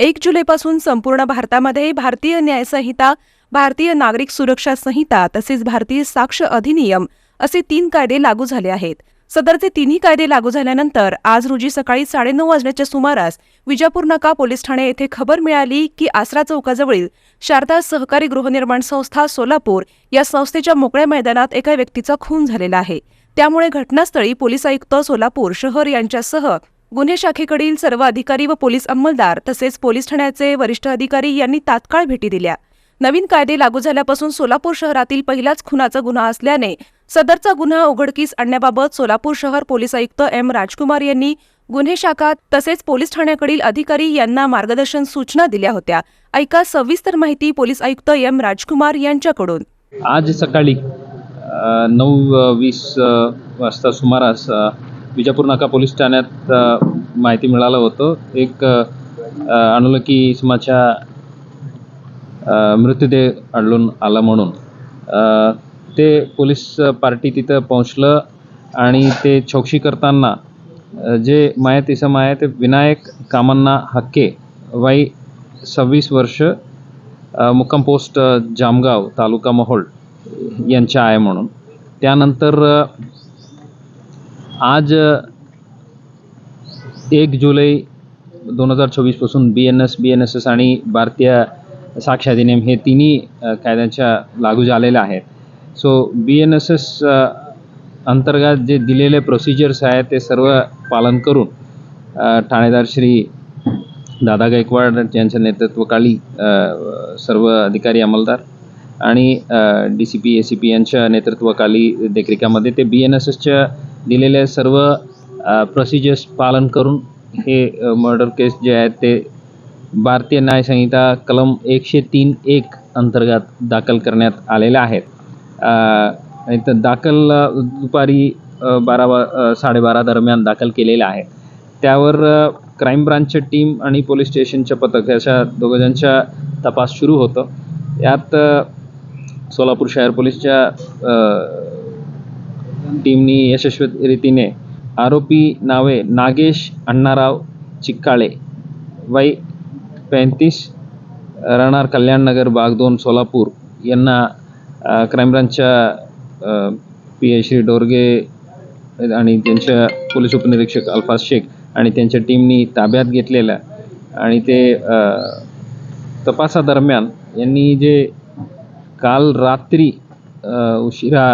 एक जुलैपासून संपूर्ण भारतामध्ये भारतीय न्यायसंहिता भारतीय नागरिक सुरक्षा संहिता तसेच भारतीय साक्ष अधिनियम असे तीन कायदे लागू झाले आहेत. सदरचे तिन्ही कायदे लागू झाल्यानंतर आज रोजी सकाळी साडेनऊ वाजण्याच्या सुमारास विजापूर नाका पोलीस ठाणे येथे खबर मिळाली की आसरा चौकाजवळील शारदा सहकारी गृहनिर्माण संस्था सोलापूर या संस्थेच्या मोकळ्या मैदानात एका व्यक्तीचा खून झालेला आहे. त्यामुळे घटनास्थळी पोलीस आयुक्त सोलापूर शहर यांच्यासह गुन्हे शाखेकडील सर्व अधिकारी व पोलीस अंमलदार तसेच पोलीस ठाण्याचे वरिष्ठ अधिकारी यांनी तात्काळ भेटी दिल्या. नवीन कायदे लागू झाल्यापासून सोलापूर शहरातील पहिलाच खुनाचा गुन्हा असल्याने सदरचा गुन्हा उघडकीस आणण्याबाबत सोलापूर शहर पोलीस आयुक्त एम राजकुमार यांनी गुन्हे शाखा तसेच पोलीस ठाण्याकडील अधिकारी यांना मार्गदर्शन सूचना दिल्या होत्या. ऐका सविस्तर माहिती पोलीस आयुक्त एम राजकुमार यांच्याकडून. आज सकाळी नऊ वीस वाजता सुमारास विजापूर नाका पोलीस ठाण्यात माहिती मिळालं होतं. एक अ, अनोळखी इसमाच्या अ, मृतदेह आढळून आला म्हणून. ते पोलीस पार्टी तिथं पोहोचलं आणि ते चौकशी करताना जे मायत इसम आहे ते विनायक कामन्ना हक्के वाई सव्वीस वर्ष अ, मुक्काम पोस्ट जामगाव तालुका मोहोळ यांच्या आहे म्हणून. त्यानंतर आज एक जुलै दोन हजार चोवीसपासून B N S B N S S आणि भारतीय साक्ष अधिनियम हे तिन्ही कायद्यांच्या लागू झालेल्या आहेत. So B N S S अंतर्गत जे दिलेले प्रोसिजर्स आहेत ते सर्व पालन करून ठाणेदार श्री दादा गायकवाड यांच्या नेतृत्वाखाली सर्व अधिकारी अंमलदार आणि D C P A C P यांच्या नेतृत्वाखाली देखरेखामध्ये ते बी एन एस एसच्या दिलेल्या सर्व प्रोसिजर्स पालन करून हे मर्डर केस जे आहेत ते भारतीय न्यायसंहिता कलम एकशे तीन एक अंतर्गत दाखल करण्यात आलेल्या आहेत. तर दाखल दुपारी बारा वा साडेबारा दरम्यान दाखल केलेलं आहे. त्यावर क्राईम ब्रांचच्या टीम आणि पोलीस स्टेशनच्या पथक अशा दोघांच्या तपास सुरू होतं. यात सोलापूर शहर पोलीसच्या टीमनी यशस्वी रीतीने आरोपी नावे नागेश अण्णाराव चिक्काळे वय पैंतीस राहणार कल्याणनगर बाग दोन सोलापूर यांना क्राईम ब्रांचच्या पी ए श्री डोरगे आणि त्यांच्या पोलीस उपनिरीक्षक अल्फाज शेख आणि त्यांच्या टीमनी ताब्यात घेतलेल्या. आणि ते uh, तपासादरम्यान यांनी जे काल रात्री uh, उशिरा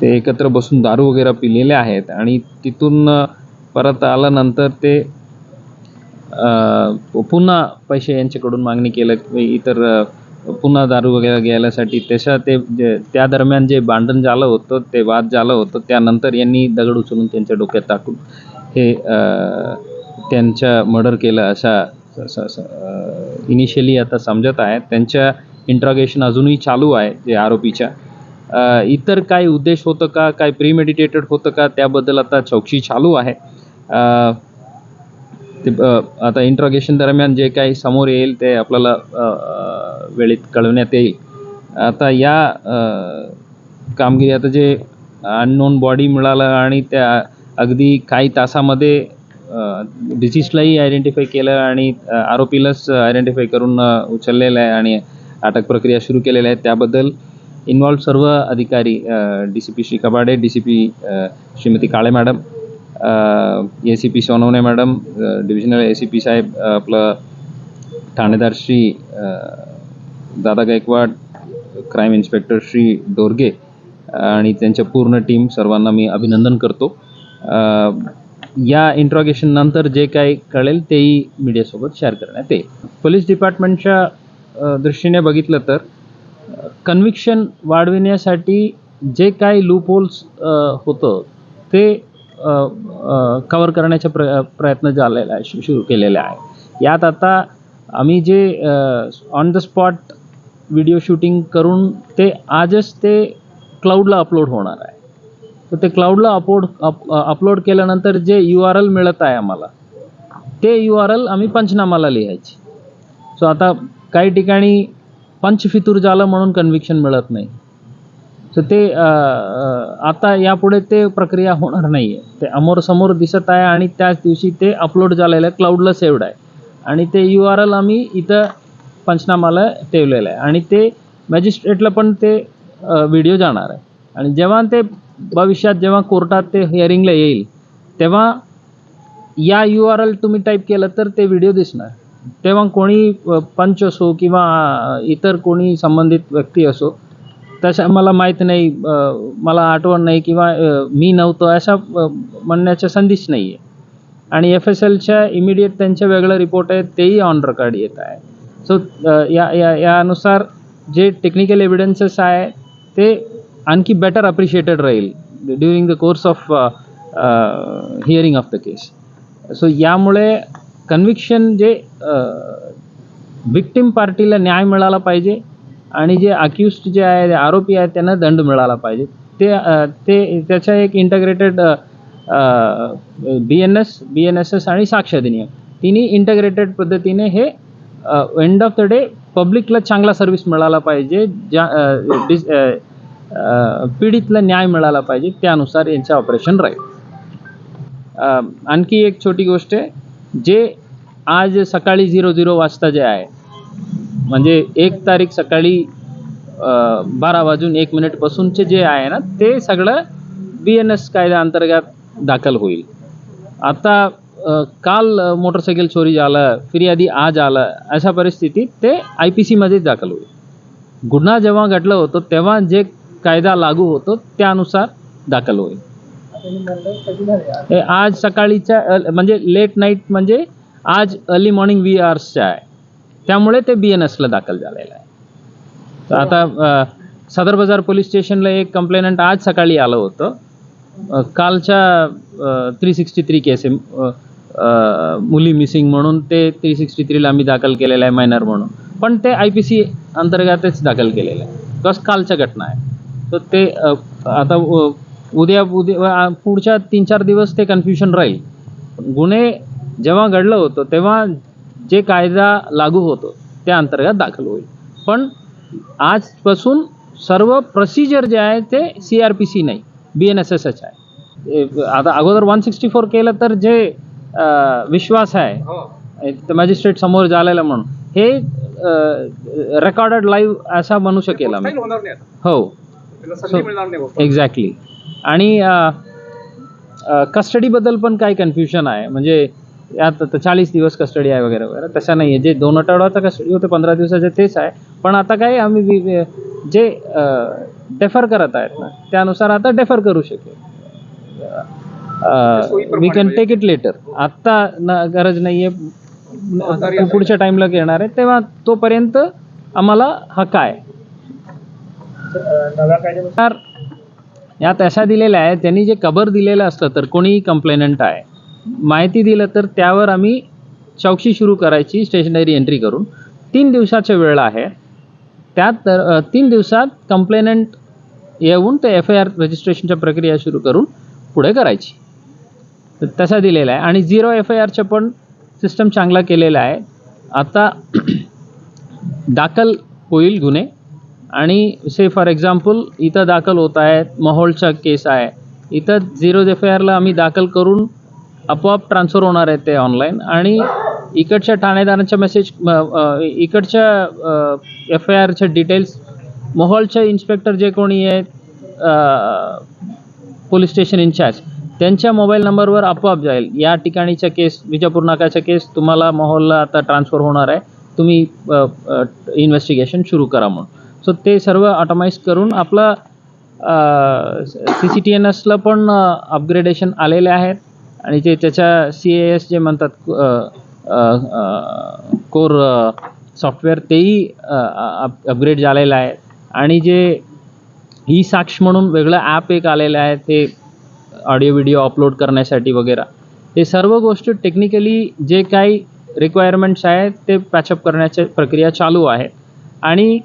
ते एकत्र बसून दारू वगैरे पिलेले आहेत आणि तिथून परत आल्यानंतर ते पुन्हा पैसे यांच्याकडून मागणी केलं इतर पुन्हा दारू वगैरे घ्यायलासाठी. त्याच्या ते जे- त्या दरम्यान जे भांडण झालं होतं ते वाद झालं होतं त्यानंतर यांनी दगड उचलून त्यांच्या डोक्यात टाकून हे त्यांच्या मर्डर केलं अशा इनिशियली आता समजत आहे त्यांच्या इंट्रॉगेशन अजूनही चालू आहे जे आरोपीच्या. इतर काय उद्देश होतं का? काय प्रीमेडिटेटेड होतं का? त्याबद्दल आता चौकशी चालू आहे. ते आता इंट्रॉगेशन दरम्यान जे काही समोर येईल ते आपल्याला वेळेत कळवण्यात येईल. आता या कामगिरी आता जे अननोन बॉडी मिळालं आणि त्या अगदी काही तासामध्ये डिसीजलाही आयडेंटिफाय केलं आणि आरोपीलाच आयडेंटिफाय करून उचललेलं आहे आणि अटक प्रक्रिया सुरू केलेल्या आहे. त्याबद्दल इन्व्हॉल्व सर्व अधिकारी D C P Shri Kabade D C P Shrimati Kale madam A C P Sonawane madam divisional A C P साहेब आपलं ठाणेदार श्री दादा गायकवाड क्राईम इन्स्पेक्टर श्री डोरगे आणि त्यांच्या पूर्ण टीम सर्वांना मी अभिनंदन करतो. या इंट्रॉगेशननंतर जे काही कळेल तेही मीडियासोबत शेअर करण्यात येईल. पोलीस डिपार्टमेंटच्या दृष्टीने बघितलं तर कन्व्हिक्शन वाढविण्यासाठी जे काही लूप होल्स होतं ते कवर करण्याचा प्र प्रयत्न झालेला आहे सुरू केलेला आहे. यात आता आम्ही जे on the spot video shooting करून ते आजच ते क्लाउडला अपलोड होणार आहे. तर ते क्लाउडला अपलोड अप अपलोड केल्यानंतर जे यू आर एल मिळत आहे आम्हाला ते यू आर एल आम्ही पंचनामाला लिहायची. सो आता काही ठिकाणी पंचफितूर झालं म्हणून कन्व्हिक्शन मिळत नाही. तर ते आता यापुढे ते प्रक्रिया होणार नाही आहे ते अमोर समोर दिसत आहे आणि त्याच दिवशी ते अपलोड झालेलं आहे क्लाउडला सेव्ड आहे. आणि ते यू आर एल आम्ही इथं पंचनामाला ठेवलेलं आहे. आणि ते मॅजिस्ट्रेटला पण ते व्हिडिओ जाणार आहे. आणि जेव्हा ते भविष्यात जेव्हा कोर्टात ते हिअरिंगला येईल तेव्हा या यू आर एल तुम्ही टाईप केलं तर ते व्हिडिओ दिसणार. तेव्हा कोणी पंच असो किंवा इतर कोणी संबंधित व्यक्ती असो तशा मला माहीत नाही मला आठवण नाही किंवा मी नव्हतो अशा म्हणण्याच्या संधीच नाही आहे आणि एफ एस एलच्या इमिडिएट त्यांच्या वेगळं रिपोर्ट आहेत तेही ऑन रेकॉर्ड येत आहे. सो या या यानुसार जे टेक्निकल एव्हिडन्सेस आहे ते आणखी बेटर अप्रिशिएटेड राहील during the course of hearing of the case so यामुळे कन्व्हिक्शन जे विक्टिम पार्टीला न्याय मिळाला पाहिजे आणि जे अक्युस्ड जे आहे आरोपी आहेत त्यांना दंड मिळाला पाहिजे. ते ते त्याचा एक integrated B N S B N S S आणि साक्ष अधिनियम तिन्ही इंटग्रेटेड पद्धतीने हे एंड ऑफ द डे पब्लिकला चांगला सर्व्हिस मिळाला पाहिजे ज्या डिस- पीडितला न्याय मिळाला पाहिजे त्यानुसार यांचं ऑपरेशन राहील. आणखी एक छोटी गोष्ट आहे. जे आज सकाळी झिरो झिरो वाजता जे आहे म्हणजे एक तारीख सकाळी बारा वाजून एक मिनिटपासूनचे जे आहे ना ते सगळं बी एन एस कायद्या अंतर्गत दाखल होईल. आता काल मोटरसायकल चोरी झालं फिर्यादी आज आलं अशा परिस्थितीत ते आय पी सीमध्येच दाखल होईल. गुन्हा जेव्हा घडलं होतं तेव्हा जे कायदा लागू होतो त्यानुसार दाखल होईल. हे आज सकाळीच्या अ- म्हणजे लेट नाईट म्हणजे आज अर्ली मॉर्निंग वी आवर्सच्या आहे. त्यामुळे ते बी एन एसला दाखल झालेलं आहे. तर आता अ, सदर बाजार पोलीस स्टेशनला एक कंप्लेनंट आज सकाळी आलं होतं. अ, कालच्या थ्री सिक्स्टी थ्री केस आहे. अ, अ, मुली मिसिंग म्हणून ते थ्री सिक्स्टी थ्रीला आम्ही दाखल केलेलं आहे मायनर म्हणून. पण ते आय पी सी अंतर्गतच दाखल केलेलं आहे. बिकॉज कालच्या घटना आहे. तर ते अ, आता उद्या उद्या पुढच्या तीन चार दिवस ते कन्फ्युजन राहील. गुन्हे जेव्हा घडलं होतं तेव्हा जे कायदा लागू होतो त्या अंतर्गत दाखल होईल. पण आजपासून सर्व प्रोसिजर जे आहे ते सी आर पी सी नाही B N S S H आहे. आता अगोदर वन सिक्स्टी फोर केलं तर जे विश्वास आहे मॅजिस्ट्रेट समोर झालेला म्हणून हे रेकॉर्डेड लाईव्ह असा म्हणू शकेल आम्ही. हो. एक्झॅक्टली आणि कस्टडीबद्दल पण काही कन्फ्युजन आहे. म्हणजे यात चाळीस दिवस कस्टडी आहे वगैरे वगैरे. तसं नाही आहे जे दोन आठवड्याचा कस्टडी होते पंधरा दिवसाचे तेच आहे. पण आता काय आम्ही जे डेफर करत आहेत ना त्यानुसार आता डेफर करू शकेल. We can take it later आत्ता न गरज नाही आहे पुढच्या टाईमला येणार आहे. तेव्हा तोपर्यंत आम्हाला कायद्यानुसार तर यात अशा दिलेल्या आहे त्यांनी जे कबर दिलेलं असतं तर कोणीही कंप्लेनंट आहे. माहिती दिलं तर त्यावर आम्ही चौकशी सुरू करायची स्टेशनरी एंट्री करून. तीन दिवसाचा वेळ आहे. त्यात तर तीन दिवसात कंप्लेनंट येऊन ते एफ आय आर रजिस्ट्रेशनच्या प्रक्रिया सुरू करून पुढे करायची. तर तसा दिलेला आहे. आणि झिरो एफ आय आरचं पण सिस्टम चांगला केलेला आहे. आता दाखल होईल गुन्हे. आणि से फॉर एक्झाम्पल इथं दाखल होत आहेत माहोलचा केस आहे. इथं झिरो एफ आय आरला आम्ही दाखल करून आपोआप ट्रान्सफर होणार आहे ते ऑनलाईन आणि इकडच्या ठाणेदारांच्या मेसेज इकडच्या एफ आय आरच्या डिटेल्स मोहोलच्या इन्स्पेक्टर जे कोणी आहेत पोलीस स्टेशन इन्चार्ज त्यांच्या मोबाईल नंबरवर आपोआप जाईल. या ठिकाणीच्या केस विजापूर नाकाच्या केस तुम्हाला मोहोळला आता ट्रान्सफर होणार आहे. तुम्ही इन्व्हेस्टिगेशन सुरू करा म्हणून. सो ते सर्व ऑटोमाइज करून आपलं सी सी टी एन एसला पण अपग्रेडेशन आलेले आहेत. आणि ते त्याच्या सी ए एस जे म्हणतात कोर सॉफ्टवेअर तेही अपग्रेड झालेलं आहे. आणि जे ई साक्ष म्हणून वेगळं ॲप एक आलेलं आहे ते ऑडिओ व्हिडिओ अपलोड करण्यासाठी वगैरे. हे सर्व गोष्टी टेक्निकली जे काही रिक्वायरमेंट्स आहेत ते पॅचअप करण्याची प्रक्रिया चालू आहे. आणि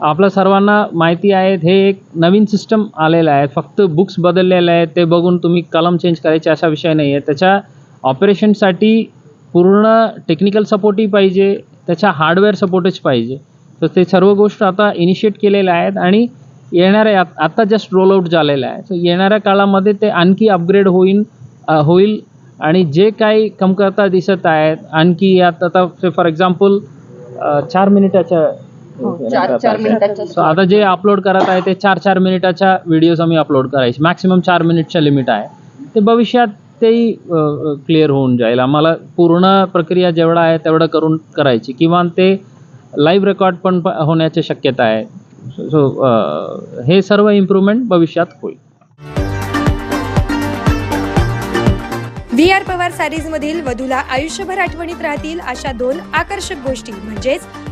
आपल्या सर्वांना माहिती आहेत हे एक नवीन सिस्टम आलेलं आहे. फक्त बुक्स बदललेले आहेत ते बघून तुम्ही कलम चेंज करायचे असा विषय नाही आहे. त्याच्या ऑपरेशनसाठी पूर्ण टेक्निकल सपोर्टही पाहिजे त्याच्या हार्डवेअर सपोर्टच पाहिजे. तर ते सर्व गोष्ट आता इनिशिएट केलेल्या आहेत आणि येणाऱ्या आत- आत्ता जस्ट रोल आउट झालेलं आहे सो येणाऱ्या काळामध्ये ते आणखी अपग्रेड होईल होईल आणि जे काही कमतरता दिसत आहेत आणखी यात आता फॉर एक्झाम्पल चार मिनिटाच्या चार चार मिनिटाच्या So, आता जे अपलोड करत आहे ते चार चार मिनिटाच्या व्हिडिओज आम्ही अपलोड करायचे. मॅक्सिमम चार मिनिटच्या लिमिट आहे. ते भविष्यात तेही क्लिअर होऊन जाईल. आम्हाला पूर्ण प्रक्रिया जेवढा आहे तेवढं करून करायची. किंवा ते लाईव्ह रेकॉर्ड पण होण्याची शक्यता आहे. सो हे सर्व इम्प्रूव्हमेंट भविष्यात होईल. व्ही आर पवार सारीज मधील वधूला आयुष्यभर आठवणीत राहतील अशा दोन आकर्षक गोष्टी. म्हणजेच